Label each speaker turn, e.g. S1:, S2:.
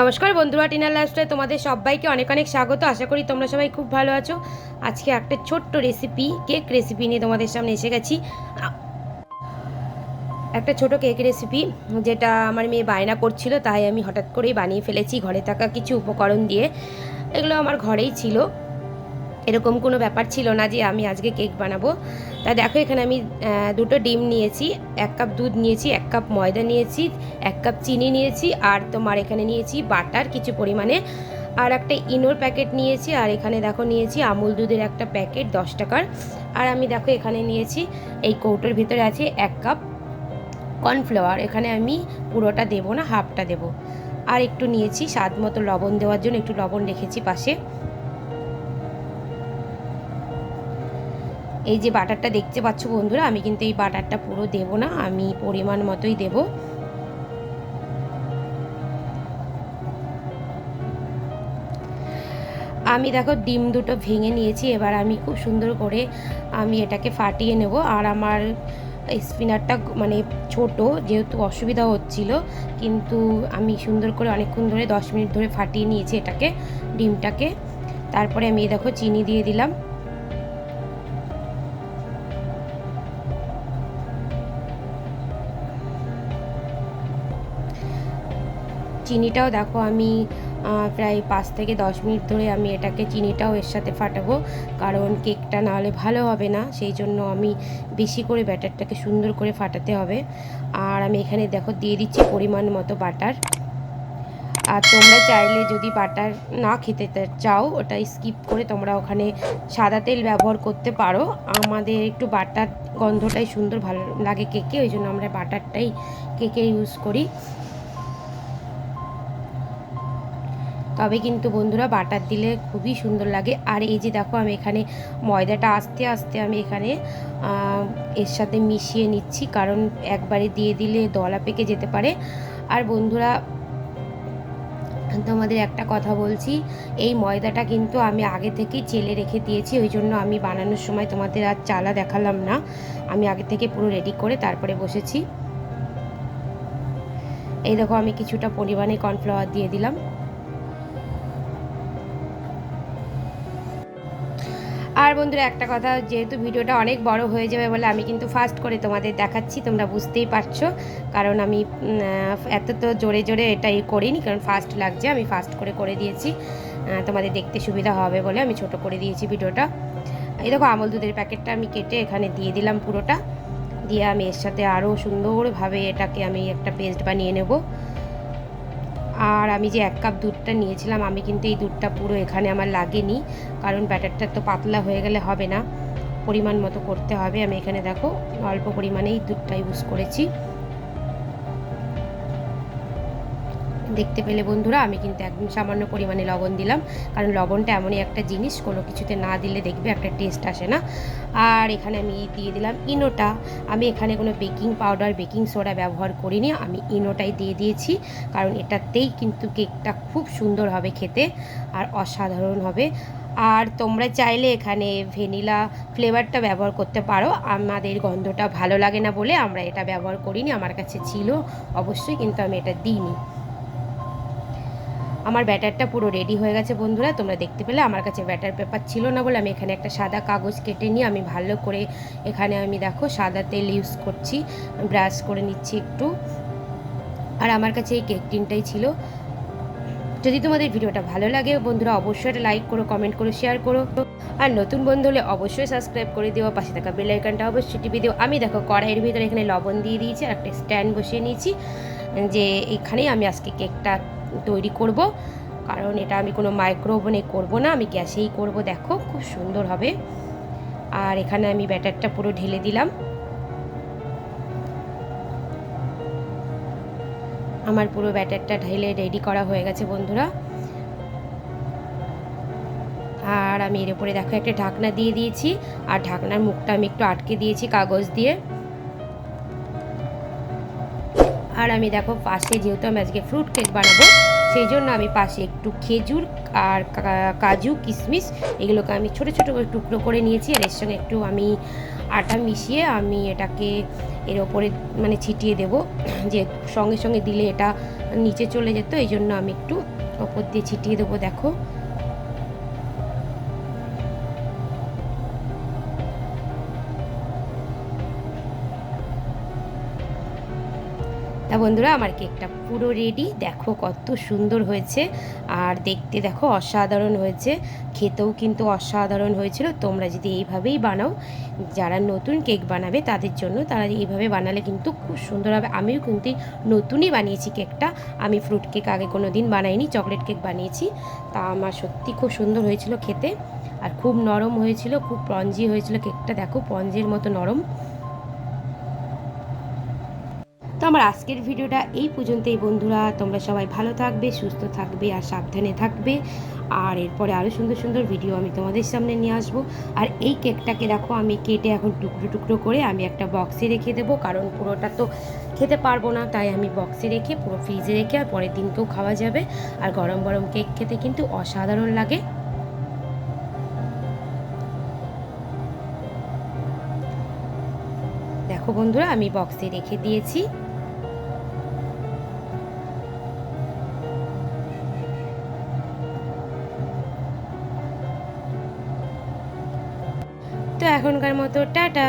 S1: নমস্কার বন্ধুরা, টিনার লাইফস্টাইল তোমাদের সবাইকে অনেক অনেক স্বাগত। আশা করি তোমরা সবাই খুব ভালো আছো। আজকে একটা ছোট্ট রেসিপি কেক রেসিপি নিয়ে তোমাদের সামনে এসে গেছি। একটা ছোট কেক রেসিপি যেটা আমার মেয়ে বায়না করছিল, তাই আমি হঠাৎ করেই বানিয়ে ফেলেছি। ঘরে থাকা কিছু উপকরণ দিয়ে। এগুলো আমার ঘরেই ছিল। এরকম কোনো ব্যাপার ছিল না যে আমি আজকে কেক বানাবো। তা দেখো, এখানে আমি দুটো ডিম নিয়েছি, এক কাপ দুধ নিয়েছি, এক কাপ ময়দা নিয়েছি, এক কাপ চিনি নিয়েছি, আর তোমার এখানে নিয়েছি বাটার কিছু পরিমাণে। আর একটা ইনোর প্যাকেট নিয়েছি, আর এখানে দেখো নিয়েছি আমুল দুধের একটা প্যাকেট দশ টাকার। আর আমি দেখো এখানে নিয়েছি, এই কৌটোর ভিতরে আছে এক কাপ কর্নফ্লাওয়ার, এখানে আমি পুরোটা দেবো না, হাফটা দেবো। আর একটু নিয়েছি স্বাদ মতো লবণ দেওয়ার জন্য, একটু লবণ রেখেছি পাশে। এই যে বাটারটা দেখতে পাচ্ছ বন্ধুরা, আমি কিন্তু এই বাটারটা পুরো দেব না, আমি পরিমাণ মতোই দেব। আমি দেখো ডিম দুটো ভেঙে নিয়েছি, এবার আমি খুব সুন্দর করে আমি এটাকে ফাটিয়ে নেব। আর আমার স্পিনারটা মানে ছোট, যেহেতু অসুবিধা হচ্ছিল, কিন্তু আমি সুন্দর করে অনেকক্ষণ ধরে, দশ মিনিট ধরে ফাটিয়ে নিয়েছি এটাকে, ডিমটাকে। তারপরে আমি দেখো চিনি দিয়ে দিলাম। চিনিটাও দেখো আমি প্রায় পাঁচ থেকে দশ মিনিট ধরে আমি এটাকে চিনিটাও এর সাথে ফাটাবো। কারণ কেকটা না হলে ভালো হবে না, সেই জন্য আমি বেশি করে ব্যাটারটাকে সুন্দর করে ফাটাতে হবে। আর আমি এখানে দেখো দিয়ে দিচ্ছি পরিমাণ মতো বাটার। আর তোমরা চাইলে যদি বাটার না খেতে চাও, ওটা স্কিপ করে তোমরা ওখানে সাদা তেল ব্যবহার করতে পারো। আমাদের একটু বাটার গন্ধটাই সুন্দর ভালো লাগে কেকে, ওই জন্য আমরা বাটারটাই কেকে ইউজ করি। তবে কিন্তু বন্ধুরা বাটার দিলে খুবই সুন্দর লাগে। আর এই যে দেখো, আমি এখানে ময়দাটা আস্তে আস্তে আমি এখানে এর সাথে মিশিয়ে নিচ্ছি। কারণ একবারে দিয়ে দিলে দলা পেকে যেতে পারে। আর বন্ধুরা, তোমাদের একটা কথা বলছি, এই ময়দাটা কিন্তু আমি আগে থেকেই চেলে রেখে দিয়েছি। ওই জন্য আমি বানানোর সময় তোমাদের আর চালা দেখালাম না। আমি আগে থেকে পুরো রেডি করে তারপরে বসেছি। এই দেখো, আমি কিছুটা পরিমাণে কর্নফ্লাওয়ার দিয়ে দিলাম। আর বন্ধুরা, একটা কথা, যেহেতু ভিডিওটা অনেক বড় হয়ে যাবে বলে আমি কিন্তু ফাস্ট করে তোমাদের দেখাচ্ছি, তোমরা বুঝতেই পারছ। কারণ আমি এত তো জোরে জোরে এটাই করিনি, কারণ ফাস্ট লাগছে, আমি ফাস্ট করে করে দিয়েছি। তোমাদের দেখতে সুবিধা হবে বলে আমি ছোট করে দিয়েছি ভিডিওটা। এই দেখো, আমল দুধের প্যাকেটটা আমি কেটে এখানে দিয়ে দিলাম পুরোটা। দিয়ে আমি এর সাথে আরও সুন্দরভাবে এটাকে আমি একটা পেস্ট বানিয়ে নেব। আর আমি যে এক কাপ দুধটা নিয়েছিলাম, আমি কিন্তু এই দুধটা পুরো এখানে আমার লাগেনি। কারণ ব্যাটারটা তো পাতলা হয়ে গেলে হবে না। পরিমাণ মতো করতে হবে। আমি এখানে দেখো, অল্প পরিমাণেই দুধটা ইউজ করেছি। দেখতে পেলে বন্ধুরা, আমি কিন্তু একদম সামান্য পরিমাণে লবণ দিলাম। কারণ লবণটা এমনই একটা জিনিস, কোনো কিছুতে না দিলে দেখবে একটা টেস্ট আসে না। আর এখানে আমি দিয়ে দিলাম ইনোটা। আমি এখানে কোনো বেকিং পাউডার বেকিং সোডা ব্যবহার করিনি, আমি ইনোটাই দিয়ে দিয়েছি। কারণ এটাতেই কিন্তু কেকটা খুব সুন্দর হবে খেতে আর অসাধারণ হবে। আর তোমরা চাইলে এখানে ভ্যানিলা ফ্লেভারটা ব্যবহার করতে পারো। আমাদের গন্ধটা ভালো লাগে না বলে আমরা এটা ব্যবহার করিনি, আমার কাছে ছিল। অবশ্যই কিন্তু আমি এটা দিইনি। আমার ব্যাটারটা পুরো রেডি হয়ে গেছে বন্ধুরা, তোমরা দেখতে পেলে। আমার কাছে ব্যাটার পেপার ছিল না বলে আমি এখানে একটা সাদা কাগজ কেটে নিয়ে আমি ভালো করে এখানে আমি দেখো সাদা তেল ইউজ করছি ব্রাশ করে নিচ্ছি একটু। আর আমার কাছে এই কেক টিনটাই ছিল। যদি তোমাদের ভিডিওটা ভালো লাগে বন্ধুরা, অবশ্যই একটা লাইক করো কমেন্ট করো শেয়ার করো। আর নতুন বন্ধু হলে অবশ্যই সাবস্ক্রাইব করে দিও, পাশে থাকা বেল আইকনটা অবশ্যই টিপে দিও। আমি দেখো কড়াইয়ের ভিতরে এখানে লবণ দিয়ে দিয়েছি আর একটা স্ট্যান্ড বসিয়ে নিয়েছি যে এখানেই আমি আজকে কেকটা তৈরি করব। কারণ এটা আমি কোনো মাইক্রো ওভেনে করব না, আমি গ্যাসেই করব। দেখো, খুব সুন্দর হবে। আর এখানে আমি ব্যাটারটা পুরো ঢেলে দিলাম। আমার পুরো ব্যাটারটা ঢেলে রেডি করা হয়ে গেছে, বন্ধুরা। আর আমি এর উপরে দেখো একটা ঢাকনা দিয়ে দিয়েছি। আর ঢাকনার মুখটা আমি একটু আটকে দিয়েছি কাগজ দিয়ে। আর আমি দেখো পাশে যেহেতু আমি আজকে ফ্রুট কেক বানাবো, সেই জন্য আমি পাশে একটু খেজুর আর কাজু, কিশমিশ এগুলোকে আমি ছোটো ছোটো করে টুকরো করে নিয়েছি আর এর সঙ্গে একটু আমি আটা মিশিয়ে আমি এটাকে এর ওপরে মানে ছিটিয়ে দেব, যে সঙ্গে সঙ্গে দিলে এটা নিচে চলে যেত, এই জন্য আমি একটু ওপর দিয়ে ছিটিয়ে দেবো, দেখো। তা বন্ধুরা, আমার কেকটা পুরো রেডি দেখো কত সুন্দর হয়েছে। আর দেখতে দেখো অসাধারণ হয়েছে। খেতেও কিন্তু অসাধারণ হয়েছিল। তোমরা যদি এইভাবেই বানাও, যারা নতুন কেক বানাবে তাদের জন্য, তারা এইভাবে বানালে কিন্তু খুব সুন্দর হবে। আমিও কিন্তু নতুনই বানিয়েছি কেকটা। আমি ফ্রুট কেক আগে কোনো দিন বানাইনি চকলেট কেক বানিয়েছি। তা আমার সত্যি খুব সুন্দর হয়েছিল খেতে। আর খুব নরম হয়েছিল, খুব স্পঞ্জি হয়েছিল কেকটা। দেখো স্পঞ্জের মতো নরম তো আমার আজকের ভিডিওটা এই পর্যন্তই, বন্ধুরা। তোমরা সবাই ভালো থাকবে, সুস্থ থাকবে আর সাবধানে থাকবে। আর এরপরে আরও সুন্দর সুন্দর ভিডিও আমি তোমাদের সামনে নিয়ে আসব। আর এই কেকটাকে দেখো, আমি কেটে এখন টুকরো টুকরো করে আমি একটা বক্সে রেখে দেবো। কারণ পুরোটা তো খেতে পারব না, তাই আমি বক্সে রেখে পুরো ফ্রিজে রেখে আর পরের দিনকেও খাওয়া যাবে। আর গরম গরম কেক খেতে কিন্তু অসাধারণ লাগে। দেখো বন্ধুরা, আমি বক্সে রেখে দিয়েছি। তো এখনকার মতো টাটা।